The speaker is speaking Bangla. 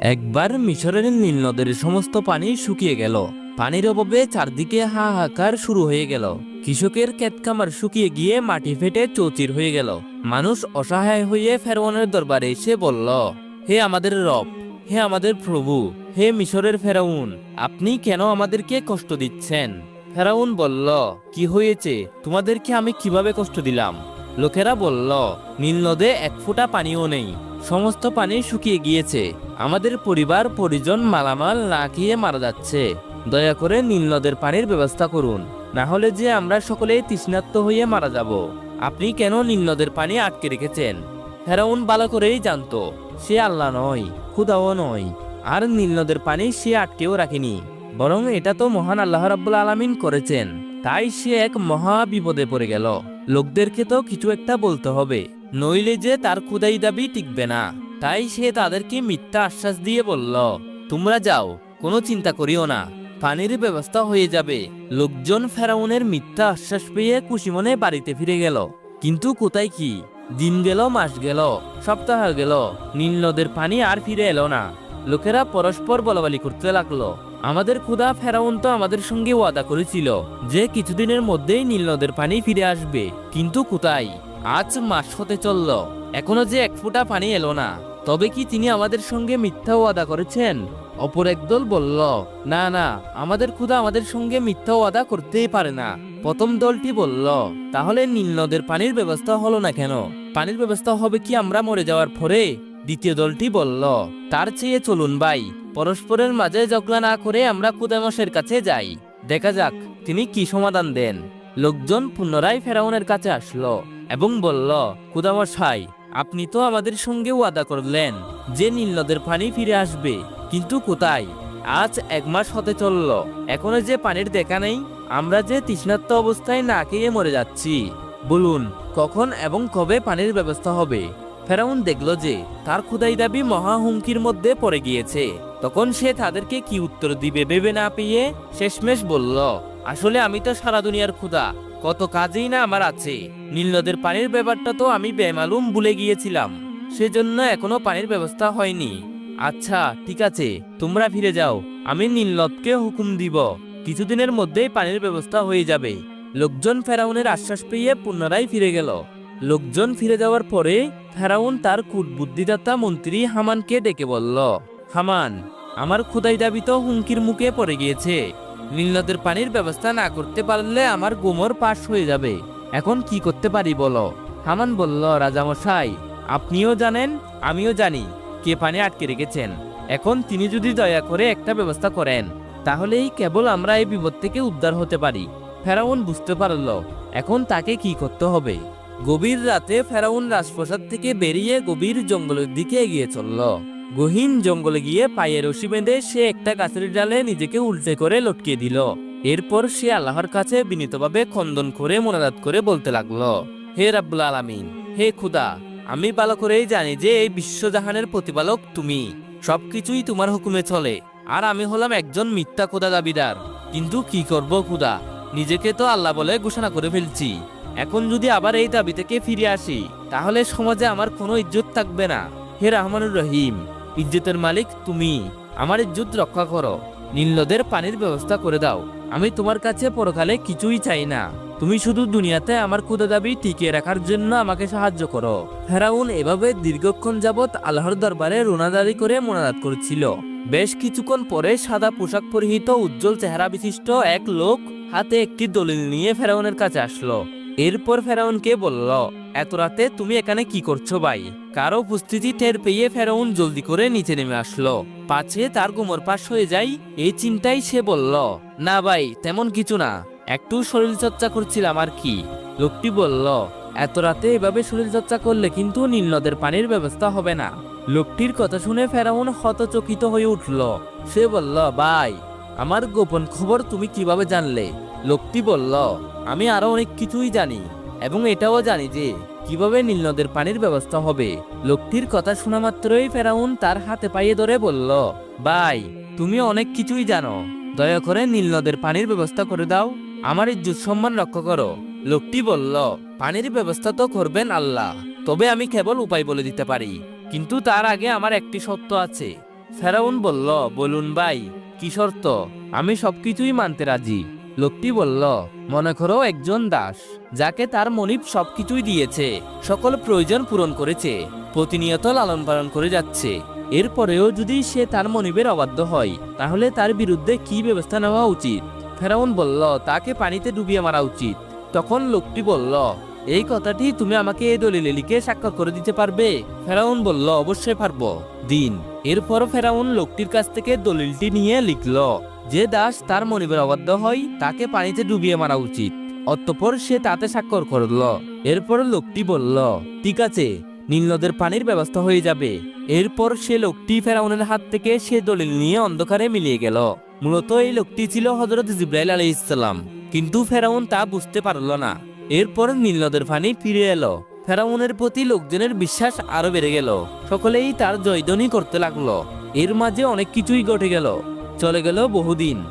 একবার মিশরের নীল নদের সমস্ত পানি শুকিয়ে গেল। পানির অভাবে চারদিকে হাহাকার শুরু হয়ে গেল। কৃষকের ক্ষেতখামার শুকিয়ে গিয়ে মাটি ফেটে চৌচির হয়ে গেল। মানুষ অসহায় হয়ে ফেরওয়ানের দরবারে এসে বলল, হে আমাদের রব, হে আমাদের প্রভু, হে মিশরের ফেরাউন, আপনি কেন আমাদেরকে কষ্ট দিচ্ছেন? ফেরাউন বলল, কি হয়েছে? তোমাদেরকে আমি কীভাবে কষ্ট দিলাম? লোকেরা বলল, নীল নদে এক ফোঁটা পানিও নেই। সমস্ত পানি শুকিয়ে গিয়েছে। আমাদের পরিবার, পরিজন মালামাল না খেয়ে মারা যাচ্ছে। দয়া করে নীল নদের পানির ব্যবস্থা করুন, না হলে যে আমরা সকলেই তৃষ্ণার্ত হয়ে মারা যাব। আপনি কেন নীল নদের পানি আটকে রেখেছেন? ফেরাউন ভালো করেই জানতো, সে আল্লাহ নয়, খুদাও নয়, আর নীল নদের পানি সে আটকেও রাখেনি। বরং এটা তো মহান আল্লাহ রাব্বুল আলামিন করেছেন, তাই সে এক মহা বিপদে পড়ে গেল। লোকদেরকে তো কিছু একটা বলতে হবে, নইলে যে তার খুদাই দাবি টিকবে না। তাই সে তাদেরকে মিথ্যা আশ্বাস দিয়ে বলল, তোমরা যাও, কোনো চিন্তা করিও না, পানির ব্যবস্থা হয়ে যাবে। লোকজন ফেরাউনের মিথ্যা আশ্বাস পেয়ে খুশিমনে বাড়িতে ফিরে গেল। কিন্তু কোথায় কি? দিন গেল, মাস গেল, সপ্তাহ গেল, নীল নদের পানি আর ফিরে এলো না। লোকেরা পরস্পর বলাবলি করতে লাগল। আমাদের ক্ষুদা ফেরাউন তো আমাদের সঙ্গে ওয়াদা করেছিল যে কিছুদিনের মধ্যেই নীল নদের পানি ফিরে আসবে। কিন্তু কোথায়? আজ মাস হতে চলল। এখনও যে এক ফোঁটা পানি এলো না, তবে কি তিনি আমাদের সঙ্গে মিথ্যা ওয়াদা করেছেন? অপর একদল বলল, না না, আমাদের ক্ষুদা আমাদের সঙ্গে মিথ্যা ওয়াদা করতেই পারে না। প্রথম দলটি বলল, তাহলে নীল নদের পানির ব্যবস্থা হলো না কেন? পানির ব্যবস্থা হবে কি আমরা মরে যাওয়ার পরে? দ্বিতীয় দলটি বলল, তার চেয়ে চলুন ভাই, পরস্পরের মাঝে ঝগড়া না করে আমরা কুদামশের কাছে যাই। দেখা যাক, তিনি কি সমাধান দেন? লোকজন পুনরায় ফেরাউনের কাছে আসলো এবং বলল কুদামশাই আপনি তো আমাদের সঙ্গে ওয়াদা করলেন যে নীল নদের পানি ফিরে আসবে। কিন্তু কোথায়? আজ এক মাস হতে চলল। এখনও যে পানির দেখা নেই, আমরা যে তৃষ্ণাত্ম অবস্থায় না খেয়ে মরে যাচ্ছি। বলুন, কখন এবং কবে পানির ব্যবস্থা হবে? ফেরাউন দেখল যে তার খুদাই দাবি মহা হুমকির মধ্যে পড়ে গিয়েছে। তখন সে তাদেরকে কি উত্তর দিবে ভেবে না পেয়ে শেষমেশ বলল, আসলে আমি তো সারা দুনিয়ার ক্ষুদা কত কাজেই না আমার আছে। নীল নদের পানির ব্যাপারটা তো আমি বেমালুম ভুলে গিয়েছিলাম। সেজন্য এখনও পানির ব্যবস্থা হয়নি। আচ্ছা ঠিক আছে, তোমরা ফিরে যাও। আমি নীলনদকে হুকুম দিব। কিছুদিনের মধ্যেই পানির ব্যবস্থা হয়ে যাবে। লোকজন ফেরাউনের আশ্বাস পেয়ে পুনরায় ফিরে গেল। লোকজন ফিরে যাওয়ার পরে ফেরাউন তার কুটবুদ্ধিদাতা মন্ত্রী হামানকে ডেকে বলল, হামান, আমার খুদাই দাবি তো হুমকির মুখে পড়ে গিয়েছে। নীলনদের পানির ব্যবস্থা না করতে পারলে আমার গোমর পাশ হয়ে যাবে। এখন কি করতে পারি বলো? হামান বলল, রাজামশাই, আপনিও জানেন, আমিও জানি কে পানি আটকে রেখেছেন। এখন তিনি যদি দয়া করে একটা ব্যবস্থা করেন, তাহলেই কেবল আমরা এই বিপদ থেকে উদ্ধার হতে পারি। ফেরাউন বুঝতে পারল, এখন তাকে কি করতে হবে। গভীর রাতে ফেরাউন রাজপ্রসাদ থেকে বেরিয়ে গভীর জঙ্গলের দিকে এগিয়ে চলল। গহীন জঙ্গলে গিয়ে পায়ে রশি বেঁধে সে একটা গাছের ডালে নিজেকে উল্টে করে লটকিয়ে দিল। এরপর সে আল্লাহর কাছে বিনীতভাবে খন্দন করে মোনাজাত করে বলতে লাগল, হে রাব্বুল আলামিন, হে খুদা, আমি ভালো করেই জানি যে এই বিশ্বজাহানের প্রতিপালক তুমি। সবকিছুই তোমার হুকুমে চলে, আর আমি হলাম একজন মিথ্যা খোদা দাবিদার। কিন্তু কি করব খুদা, নিজেকে তো আল্লাহ বলে ঘোষণা করে ফেলছি। এখন যদি আবার এই দাবি থেকে ফিরে আসি, তাহলে সমাজে আমার কোনো ইজ্জত থাকবে না। হে রহমানুর রহিম। ইজ্জতের মালিক তুমি। আমার ইজ্জত রক্ষা করো। নীলনদের পানির ব্যবস্থা করে দাও। আমি তোমার কাছে পরকালে কিছুই চাই না। তুমি শুধু দুনিয়াতে আমার ক্ষুদা দাবি টিকিয়ে রাখার জন্য আমাকে সাহায্য করো। ফেরাউন এভাবে দীর্ঘক্ষণ যাবৎ আল্লাহর দরবারে রোনাদারি করে মোনাজাত করছিল। বেশ কিছুক্ষণ পরে সাদা পোশাক পরিহিত উজ্জ্বল চেহারা বিশিষ্ট এক লোক হাতে একটি দলিল নিয়ে ফেরাউনের কাছে আসলো। এরপর ফেরাউনকে বলল এত রাতে তুমি এখানে কি করছ ভাই? কারও উপস্থিতি টের পেয়ে ফেরাউন জলদি করে নিচে নেমে আসলো। পাছে তার গোমর পাশ হয়ে যায় এই চিন্তাই সে বলল, না ভাই, তেমন কিছু না। একটু শরীর চর্চা করছিলাম আর কি। লোকটি বলল, এত রাতে এভাবে শরীর চর্চা করলে কিন্তু নীল নদের পানির ব্যবস্থা হবে না। লোকটির কথা শুনে ফেরাউন হতচকিত হয়ে উঠল। সে বলল, ভাই, আমার গোপন খবর তুমি কীভাবে জানলে? লোকটি বলল, আমি আরও অনেক কিছুই জানি। এবং এটাও জানি যে কীভাবে নীল নদের পানির ব্যবস্থা হবে। লোকটির কথা শোনা মাত্রই ফেরাউন তার হাতে পাইয়ে ধরে বলল, ভাই, তুমি অনেক কিছুই জানো। দয়া করে নীল নদের পানির ব্যবস্থা করে দাও। আমার ইজ্জত সম্মান রক্ষা করো। লোকটি বলল, পানির ব্যবস্থা তো করবেন আল্লাহ, তবে আমি কেবল উপায় বলে দিতে পারি। কিন্তু তার আগে আমার একটি সত্য আছে। ফেরাউন বলল, বলুন ভাই, কি শর্ত? আমি সবকিছুই মানতে রাজি। লোকটি বলল, মনে করো একজন দাস, যাকে তার মনিব সবকিছুই দিয়েছে, সকল প্রয়োজন পূরণ করেছে, প্রতিনিয়ত লালন পালন করে যাচ্ছে। এরপরেও যদি সে তার মনিবের অবাধ্য হয়, তাহলে তার বিরুদ্ধে কি ব্যবস্থা নেওয়া উচিত? ফেরাউন বলল, তাকে পানিতে ডুবিয়ে মারা উচিত। তখন লোকটি বলল এই কথাটি তুমি আমাকে এই দলিলে লিখে স্বাক্ষর করে দিতে পারবে। ফেরাউন বলল, অবশ্যই পারব। দিন, এরপর ফেরাউন লোকটির কাছ থেকে দলিলটি নিয়ে লিখল, যে দাস তার মনিবের অবাধ্য হয়, তাকে পানিতে ডুবিয়ে মারা উচিত। অতঃপর সে তাতে স্বাক্ষর করল। এরপর লোকটি বলল, ঠিক আছে, নীল নদের পানির ব্যবস্থা হয়ে যাবে। এরপর সে লোকটি ফেরাউনের হাত থেকে সে দলিল নিয়ে অন্ধকারে মিলিয়ে গেল। মূলত এই লোকটি ছিল হজরত জিব্রাইল আলী ইসলাম কিন্তু ফেরাউন তা বুঝতে পারল না। এরপর নীলনদের পানি ফিরে এলো। ফেরাউনের প্রতি লোকজনের বিশ্বাস আরও বেড়ে গেল। সকলেই তার জয়ধ্বনি করতে লাগল। এর মাঝে অনেক কিছুই ঘটে গেল। চলে গেল বহুদিন।